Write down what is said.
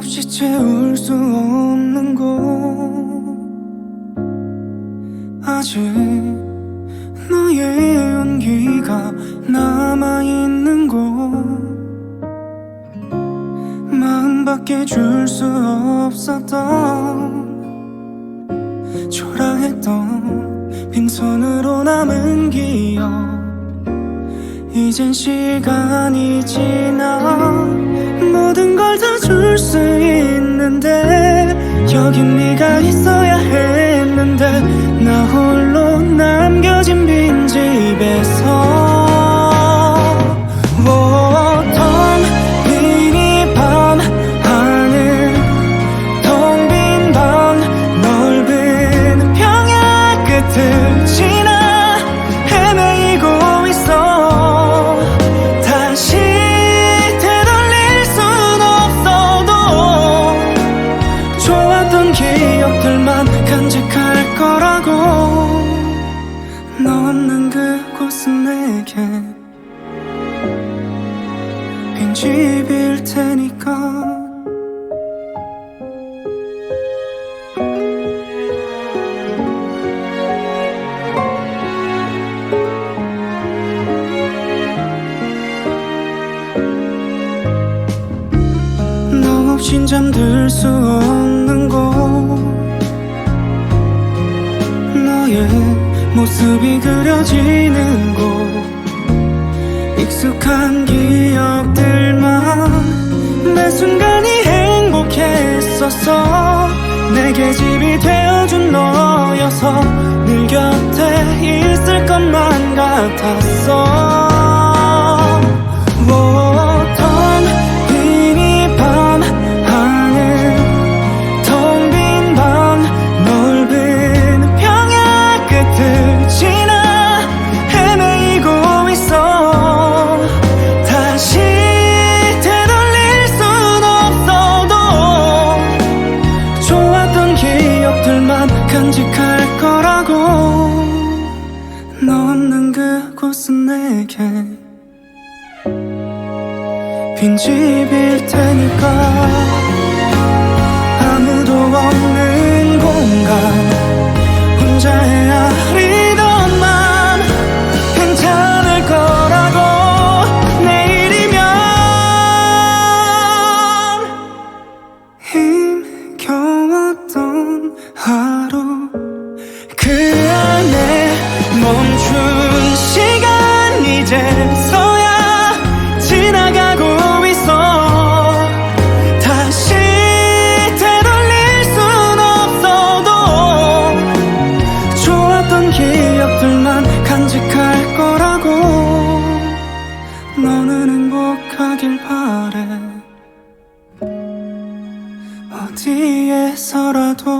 없이 채울 수 없는 곳. 아직 너의 온기가 남아있는 곳 마음밖에 줄 수 없었던 초라했던 빈손으로 남은 기억. 이젠 시간이 지나 모든 걸 다 줄 수 있는데 여긴 네가 있어야 그곳은 내게 빈 집일 테니까. 너 없인 잠들 수 없는 곳. 너의 모습이 그려지는 곳. 익숙한 기억들만 매 순간이 행복했었어 내게 집이 되어준 너여서 늘 곁에 있을 것만 같았어 그곳은 내게 빈집일 테니까 이제서야 지나가고 있어. 다시 되돌릴 순 없어도 좋았던 기억들만 간직할 거라고. 너는 행복하길 바래. 어디에서라도